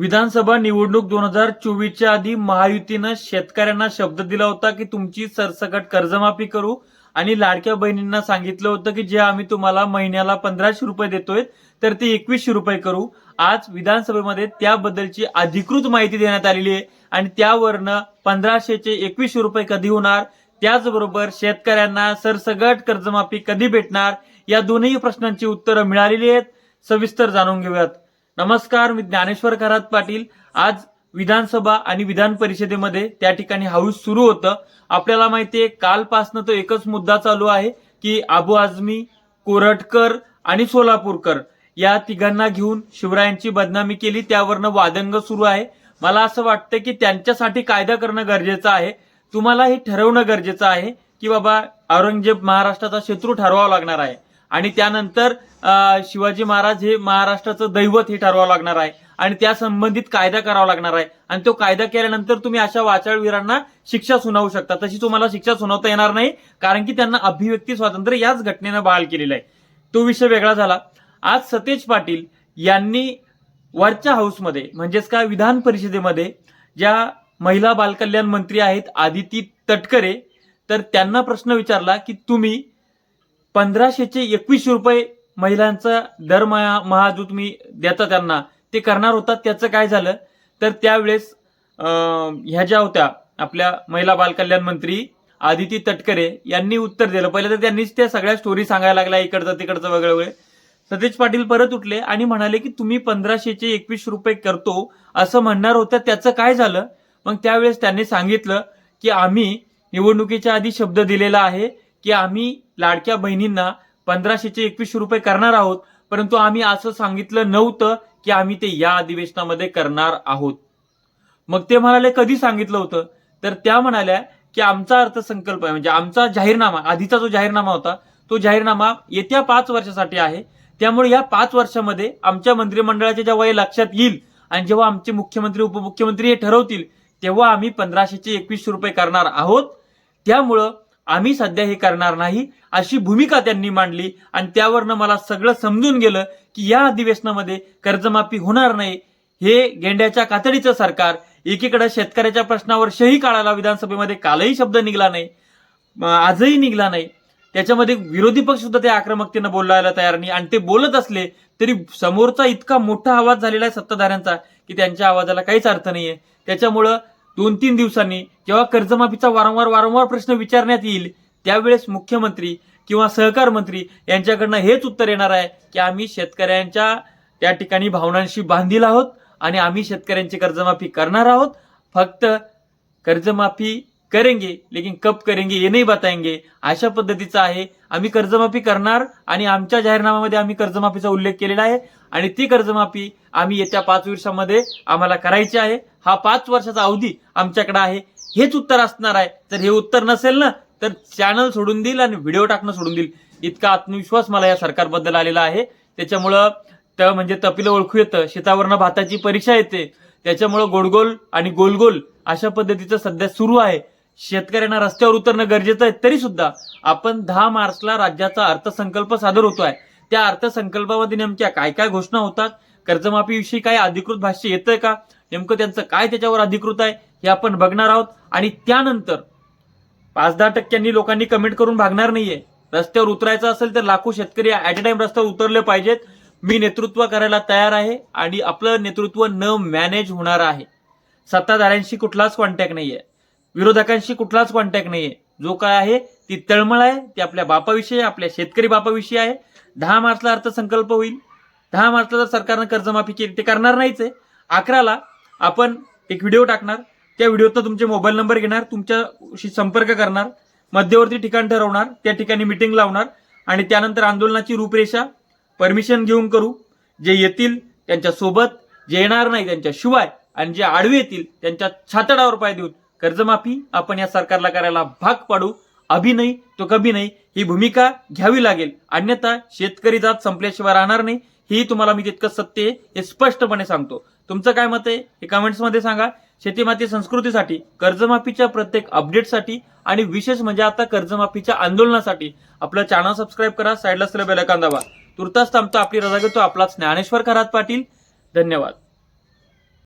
विधानसभा निवडणूक दोन हजार चोवीसच्या आधी महायुतीनं शेतकऱ्यांना शब्द दिला होता की तुमची सरसकट कर्जमाफी करू. आणि लाडक्या बहिणींना सांगितलं होतं की जे आम्ही तुम्हाला महिन्याला पंधराशे रुपये देतोय तर ते एकवीसशे रुपये करू. आज विधानसभेमध्ये त्याबद्दलची अधिकृत माहिती देण्यात आलेली आहे. आणि त्यावरनं पंधराशेचे एकवीसशे रुपये कधी होणार? त्याचबरोबर शेतकऱ्यांना सरसगट कर्जमाफी कधी भेटणार? या दोन्ही प्रश्नांची उत्तरं मिळालेली आहेत. सविस्तर जाणून घेऊयात. नमस्कार मी ज्ञानेश्वर खरात पाटील. आज विधानसभा आणि विधान परिषदेमध्ये त्या ठिकाणी हाऊस सुरू होतं. आपल्याला माहितीये कालपासनं तो एकच मुद्दा चालू आहे की आबू आझमी कोरटकर आणि सोलापूरकर या तिघांना घेऊन शिवरायांची बदनामी केली. त्यावरनं वादंग सुरू आहे. मला असं वाटतं की त्यांच्यासाठी कायदा करणं गरजेचं आहे. तुम्हाला हे ठरवणं गरजेचं आहे की बाबा औरंगजेब महाराष्ट्राचा शत्रू ठरवावा लागणार आहे. आणि त्यानंतर शिवाजी महाराज हे महाराष्ट्राचं दैवत हे ठरवावं लागणार आहे. आणि त्या संबंधित कायदा करावा लागणार आहे. आणि तो कायदा केल्यानंतर तुम्ही अशा वाचाळवीरांना शिक्षा सुनावू शकता. तशी तुम्हाला शिक्षा सुनावता येणार नाही कारण की त्यांना अभिव्यक्ती स्वातंत्र्य याच घटनेनं बहाल केलेलं आहे. तो विषय वेगळा झाला. आज सतेज पाटील यांनी वरच्या हाऊसमध्ये म्हणजेच का विधान परिषदेमध्ये ज्या महिला बालकल्याण मंत्री आहेत आदिती तटकरे तर त्यांना प्रश्न विचारला की तुम्ही पंधराशेचे एकवीसशे रुपये महिलांचा दर महा महा जो तुम्ही देता त्यांना. ते करणार होता त्याचं काय झालं? तर त्यावेळेस ह्या ज्या होत्या आपल्या महिला बालकल्याण मंत्री आदिती तटकरे यांनी उत्तर दिलं. पहिले तर त्यांनीच त्या सगळ्या स्टोरी सांगायला लागल्या इकडचं तिकडचं वेगळं वेगळं. सतेज पाटील परत उठले आणि म्हणाले की तुम्ही पंधराशेचे एकवीस रुपये करतो असं म्हणणार होतं त्याचं काय झालं? मग त्यावेळेस त्यांनी सांगितलं की आम्ही निवडणुकीच्या आधी शब्द दिलेला आहे की आम्ही लाडक्या बहिणींना पंधराशेचे एकवीसशे रुपये करणार आहोत परंतु आम्ही असं सांगितलं नव्हतं की आम्ही ते या अधिवेशनामध्ये करणार आहोत. मग ते म्हणाले कधी सांगितलं होतं? तर त्या म्हणाल्या की आमचा अर्थसंकल्प आहे म्हणजे आमचा जाहीरनामा आधीचा जो जाहीरनामा होता तो जाहीरनामा येत्या पाच वर्षासाठी आहे. त्यामुळे या पाच वर्षामध्ये आमच्या मंत्रिमंडळाचे जेव्हा हे लक्षात येईल आणि जेव्हा आमचे मुख्यमंत्री उपमुख्यमंत्री हे ठरवतील तेव्हा आम्ही पंधराशेचे एकवीसशे रुपये करणार आहोत. त्यामुळं आम्ही सध्या हे करणार नाही अशी भूमिका त्यांनी मांडली आणि त्यावरनं मला सगळं समजून गेलं की या अधिवेशनामध्ये कर्जमाफी होणार नाही. हे गेंड्याच्या कातडीचं सरकार एकीकडे शेतकऱ्याच्या प्रश्नावर शही काढायला विधानसभेमध्ये कालही शब्द निघाला नाही आजही निघाला नाही. त्याच्यामध्ये विरोधी पक्ष सुद्धा त्या आक्रमकतेनं बोलायला तयार नाही आणि ते बोलत असले तरी समोरचा इतका मोठा आवाज झालेला आहे सत्ताधाऱ्यांचा की त्यांच्या आवाजाला काहीच अर्थ नाहीये. त्याच्यामुळं दोन तीन दिवसांनी जेव्हा कर्जमाफीचा वारंवार वारंवार प्रश्न विचारण्यात येईल त्यावेळेस मुख्यमंत्री किंवा सहकार मंत्री यांच्याकडनं हेच उत्तर येणार आहे की आम्ही शेतकऱ्यांच्या त्या ठिकाणी भावनांशी बांधील आहोत आणि आम्ही शेतकऱ्यांची कर्जमाफी करणार आहोत. फक्त कर्जमाफी करेंगे लेकिन कब करेंगे ये नाही बताएंगे. अशा पद्धतीचं आहे. आम्ही कर्जमाफी करणार आणि आमच्या जाहीरनाम्यामध्ये आम्ही कर्जमाफीचा उल्लेख केलेला आहे. आणि ती कर्जमाफी आम्ही येत्या पाच वर्षामध्ये आम्हाला करायची आहे. हा पाच वर्षाचा अवधी आमच्याकडे आहे. हेच उत्तर असणार आहे. जर हे उत्तर नसेल ना तर चॅनल सोडून देईल आणि व्हिडिओ टाकणं सोडून देईल. इतका आत्मविश्वास मला या सरकारबद्दल आलेला आहे. त्याच्यामुळं त म्हणजे तपीला ओळखू येतं. शेतावरनं भाताची परीक्षा येते. त्याच्यामुळं गोडगोल आणि गोलगोल अशा पद्धतीचं सध्या सुरू आहे. शेतकऱ्यांना रस्त्यावर उतरणं गरजेचं आहे तरी सुद्धा आपण दहा मार्चला राज्याचा अर्थसंकल्प सादर होतो आहे त्या अर्थसंकल्पामध्ये नेमक्या काय काय घोषणा होतात कर्जमाफीविषयी काय अधिकृत भाष्य येतंय का नेमकं त्यांचं काय त्याच्यावर अधिकृत आहे हे आपण बघणार आहोत. आणि त्यानंतर पाच दहा टक्क्यांनी लोकांनी कमेंट करून भागणार नाहीये. रस्त्यावर उतरायचं असेल तर लाखो शेतकरी ऍट अ टाइम रस्त्यावर उतरले पाहिजेत. मी नेतृत्व करायला तयार आहे आणि आपलं नेतृत्व न मॅनेज होणार आहे. सत्ताधाऱ्यांशी कुठलाच कॉन्टॅक्ट आहे विरोधकांशी कुठलाच कॉन्टॅक्ट नाहीये. जो काय आहे ती तळमळ आहे ती आपल्या बापाविषयी आपल्या शेतकरी बापाविषयी आहे. दहा मार्चला अर्थसंकल्प होईल. दहा मार्चला जर सरकारनं कर्जमाफी केली ते करणार नाहीच आहे. अकराला आपण एक व्हिडिओ टाकणार. त्या व्हिडिओतनं तुमचे मोबाईल नंबर घेणार तुमच्याशी संपर्क करणार. मध्यवर्ती ठिकाण ठरवणार त्या ठिकाणी मिटिंग लावणार. आणि त्यानंतर आंदोलनाची रूपरेषा परमिशन घेऊन करू. जे येतील त्यांच्यासोबत जे येणार नाही त्यांच्याशिवाय आणि जे आडवे येतील त्यांच्या छातडावर पाय देऊन कर्जमाफी आपण या सरकारला करायला भाग पाडू. अभि नाही तो कभी नाही. ही भूमिका घ्यावी लागेल. अन्यथा शेतकरी जात संपल्याशिवाय राहणार नाही. ही तुम्हाला मी तितकं सत्य आहे हे स्पष्टपणे सांगतो. तुमचं काय मत आहे हे कमेंट्समध्ये सांगा. शेतीमाती संस्कृतीसाठी कर्जमाफीच्या प्रत्येक अपडेटसाठी आणि विशेष म्हणजे आता कर्जमाफीच्या आंदोलनासाठी आपलं चॅनल सबस्क्राईब करा साईडला असलेला बेल दाबा. तुर्तास थांबतो आपली रजा घेतो. आपला ज्ञानेश्वर खरात पाटील. धन्यवाद.